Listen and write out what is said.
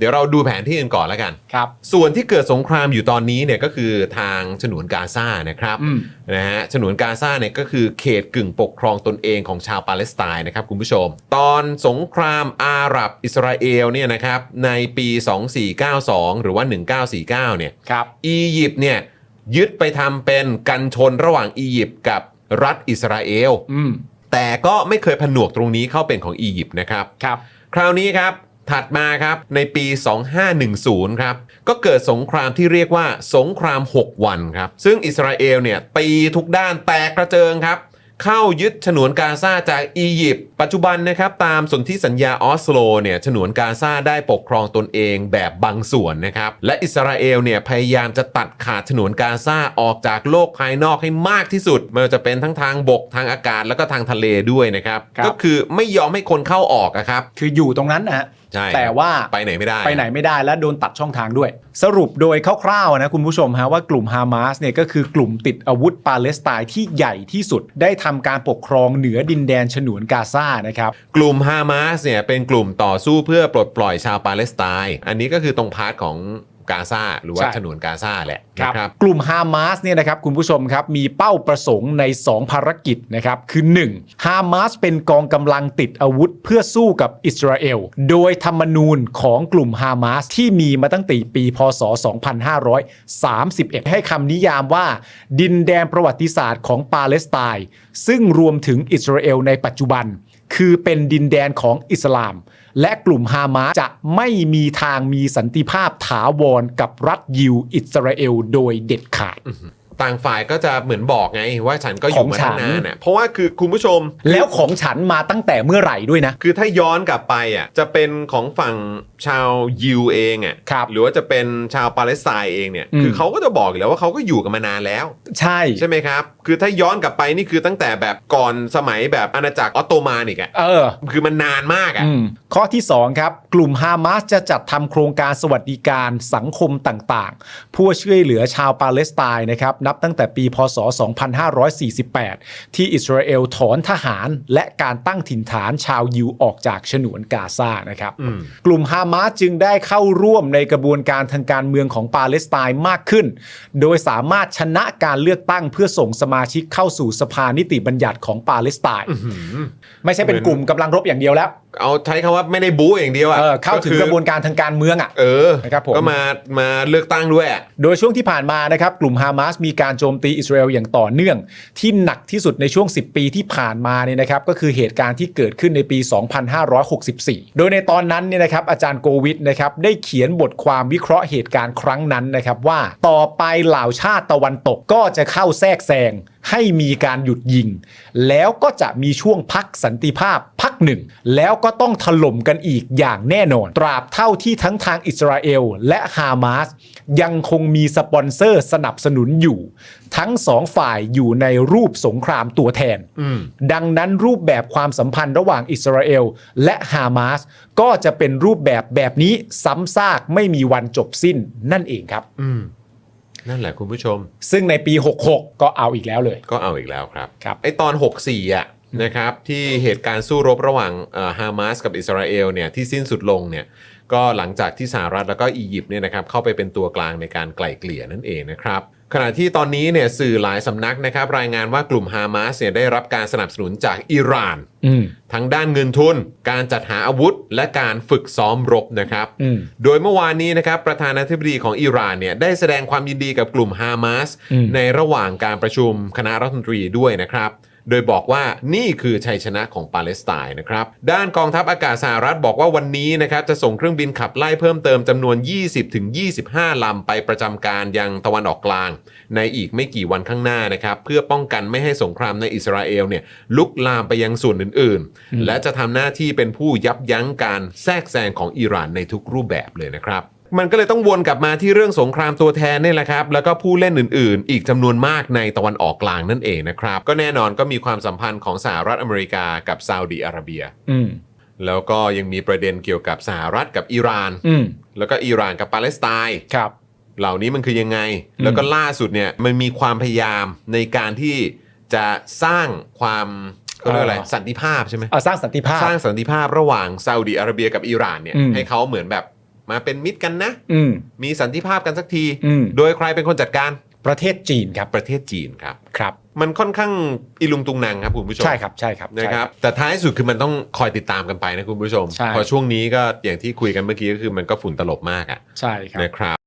เดี๋ยวเราดูแผนที่กันก่อนแล้วกัน ครับ ส่วนที่เกิดสงครามอยู่ตอนนี้เนี่ยก็คือทางฉนวนกาซานะครับอืม นะฮะฉนวนกาซาเนี่ยก็คือเขตกึ่งปกครองตนเองของชาวปาเลสไตน์นะครับคุณผู้ชม ตอนสงครามอาหรับอิสราเอลเนี่ยนะครับในปี 2492 หรือว่า 1949 เนี่ย ครับ อียิปต์เนี่ยยึดไปทำเป็นกันชนระหว่างอียิปต์กับรัฐอิสราเอล อืม แต่ก็ไม่เคยผนวกตรงนี้เข้าเป็นของอียิปต์นะครับ ครับ คราวนี้ครับ ถัดมาครับในปี 2510 ครับ ก็เกิดสงครามที่เรียกว่าสงคราม 6 วันครับ ซึ่งอิสราเอลเนี่ยตีทุกด้านแตกกระเจิงครับ เข้ายึดฉนวนกาซาจากอียิปต์ปัจจุบันนะครับ ตามสนธิสัญญาออสโลเนี่ยฉนวนกาซาได้ปกครองตนเองแบบบางส่วนนะครับ และอิสราเอลเนี่ยพยายามจะตัดขาดฉนวนกาซาออกจากโลกภายนอกให้มากที่สุดไม่ว่าจะเป็นทั้งทางบกทางอากาศแล้วก็ทางทะเลด้วยนะครับ ครับ ก็คือไม่ยอมให้คนเข้าออกอะครับ คืออยู่ตรงนั้นนะฮะใช่แต่ว่าไปไหนไม่ได้ ไปไหนไม่ได้และโดนตัดช่องทางด้วย สรุปโดยคร่าวๆนะคุณผู้ชมฮะว่ากลุ่มฮามาสเนี่ยก็คือกลุ่มติดอาวุธปาเลสไตน์ที่ใหญ่ที่สุด ได้ทำการปกครองเหนือดินแดนฉนวนกาซานะครับกลุ่มฮามาสเนี่ยเป็นกลุ่มต่อสู้เพื่อปลดปล่อยชาวปาเลสไตน์อันนี้ก็คือตรงพาร์ทของ กาซาหรือว่าใช่ ฉนวนกาซาแหละนะครับ กลุ่มฮามาสเนี่ยนะครับคุณผู้ชมครับมีเป้าประสงค์ใน 2 ภารกิจนะครับคือ 1. ฮามาสเป็นกองกำลังติดอาวุธเพื่อสู้กับอิสราเอล โดยธรรมนูญของกลุ่มฮามาสที่มีมาตั้งแต่ปีพศ 2531 ให้คำนิยามว่า ดินแดนประวัติศาสตร์ของปาเลสไตน์ซึ่งรวมถึงอิสราเอลในปัจจุบัน คือเป็นดินแดนของอิสลาม และกลุ่มฮามาสจะไม่มีทางมีสันติภาพถาวรกับรัฐยิวอิสราเอลโดยเด็ดขาด ต่างฝ่ายก็จะเหมือนบอกไงว่าฉันก็อยู่มาของฉัตั้งนนานน่ะเพราะว่าคือคุณผู้ชม แล้วของฉันมาตั้งแต่เมื่อไหร่ด้วยนะ คือถ้าย้อนกลับไปอะจะเป็นของฝั่งชาวยิวเองอะครับหรือว่าจะเป็นชาวปาเลสไตน์เองเนี่ย อืม คือเขาก็จะบอกอยู่แล้วว่าเขาก็อยู่กันมานานแล้ว ใช่ ใช่ไหมครับ คือถ้าย้อนกลับไปนี่คือตั้งแต่แบบก่อนสมัยแบบอาณาจักรออตโตมันอีกอะเออ คือมันนานมากอะ อืมข้อที่ 2 ครับ กลุ่มฮามาสจะจัดทำโครงการสวัสดิการสังคมต่างๆเพื่อช่วยเหลือชาวปาเลสไตน์นะครับนับตั้งแต่ปี พศ 2548 ที่อิสราเอลถอนทหารและการตั้งถิ่นฐานชาวยิวออกจากฉนวนกาซานะครับอืมกลุ่มฮามาสจึงได้เข้าร่วมในกระบวนการทางการเมืองของปาเลสไตน์มากขึ้น โดยสามารถชนะการเลือกตั้งเพื่อส่งสมาชิกเข้าสู่สภานิติบัญญัติของปาเลสไตน์ไม่ใช่เป็นกลุ่มกำลังรบอย่างเดียวแล้ว เอาใช้คำว่าไม่ได้บู๊อย่างเดียวอะเออเข้าถึงคือกระบวนการทางการเมืองอะเออนะครับผมก็มามาเลือกตั้งด้วยอะโดยช่วงที่ผ่านมานะครับกลุ่มฮามาสมีการโจมตีอิสราเอลอย่างต่อเนื่อง ที่หนักที่สุดในช่วง 10 ปีที่ผ่านมาเนี่ยนะครับก็คือเหตุการณ์ที่เกิดขึ้นในปี 2564 โดยในตอนนั้นเนี่ยนะครับอาจารย์โกวิทนะครับได้เขียนบทความวิเคราะห์เหตุการณ์ครั้งนั้นนะครับว่าต่อไปเหล่าชาติตะวันตกก็จะเข้าแทรกแซง ให้มีการหยุดยิง แล้วก็จะมีช่วงพักสันติภาพพักหนึ่ง แล้วก็ต้องถล่มกันอีกอย่างแน่นอน ตราบเท่าที่ทั้งทางอิสราเอลและฮามาสยังคงมีสปอนเซอร์สนับสนุนอยู่ ทั้งสองฝ่ายอยู่ในรูปสงครามตัวแทนอืมดังนั้นรูปแบบความสัมพันธ์ระหว่างอิสราเอลและฮามาสก็จะเป็นรูปแบบแบบนี้ซ้ำซากไม่มีวันจบสิ้นนั่นเองครับอืม นั่นแหละคุณผู้ชม ซึ่งในปี 66 ก็เอาอีกแล้วเลย ก็เอาอีกแล้วครับครับ ไอตอน 64อะนะครับที่เหตุการณ์สู้รบระหว่างฮามาสกับอิสราเอลเนี่ยที่สิ้นสุดลงเนี่ยก็หลังจากที่สหรัฐแล้วก็อียิปต์เนี่ยนะครับเข้าไปเป็นตัวกลางในการไกล่เกลี่ยนั่นเองนะครับ ขณะที่ตอนนี้เนี่ยสื่อหลายสำนักนะครับรายงานว่ากลุ่มฮามาสเนี่ยได้รับการสนับสนุนจากอิหร่าน อืม ทั้งด้านเงินทุน การจัดหาอาวุธ และการฝึกซ้อมรบนะครับ อืม โดยเมื่อวานนี้นะครับประธานาธิบดีของอิหร่านเนี่ยได้แสดงความยินดีกับกลุ่มฮามาสอืม ในระหว่างการประชุมคณะรัฐมนตรีด้วยนะครับ โดยบอกว่านี่คือชัยชนะของปาเลสไตน์นะครับ ด้านกองทัพอากาศสหรัฐบอกว่าวันนี้นะครับจะส่งเครื่องบินขับไล่เพิ่มเติมจำนวน 20-25 ลำไปประจำการยังตะวันออกกลาง ในอีกไม่กี่วันข้างหน้านะครับเพื่อป้องกันไม่ให้สงครามในอิสราเอลเนี่ยลุกลามไปยังส่วนอื่นๆ และจะทำหน้าที่เป็นผู้ยับยั้งการแทรกแซงของอิหร่านในทุกรูปแบบเลยนะครับ มันก็เลยต้องวนกลับมาที่เรื่องสงครามตัวแทนนี่แหละครับ แล้วก็ผู้เล่นอื่น ๆ อีกจำนวนมากในตะวันออกกลางนั่นเองนะครับ ก็แน่นอนก็มีความสัมพันธ์ของสหรัฐอเมริกากับซาอุดีอาระเบีย อืมแล้วก็ยังมีประเด็นเกี่ยวกับสหรัฐกับอิหร่าน อืมแล้วก็อิหร่านกับปาเลสไตน์ ครับ เหล่านี้มันคือยังไง อืม แล้วก็ล่าสุดเนี่ยมันมีความพยายามในการที่จะสร้างความเขาเรียกอะไรสันติภาพใช่ไหม เอาสร้างสันติภาพ สร้างสันติภาพระหว่างซาอุดีอาระเบียกับอิหร่านเนี่ยอืมให้เขาเหมือนแบบ มาเป็นมิตรกันนะ อืมมีสันติภาพกันสักที อืมโดยใครเป็นคนจัดการประเทศจีนครับ ประเทศจีนครับ ครับ มันค่อนข้างอิลุงตุงนังครับคุณผู้ชม ใช่ครับ ใช่ครับนะใช่ครับ แต่ท้ายสุดคือมันต้องคอยติดตามกันไปนะคุณผู้ชม ใช่เพราะช่วงนี้ก็อย่างที่คุยกันเมื่อกี้ก็คือมันก็ฝุ่นตลบมากอะใช่ครับ นะครับ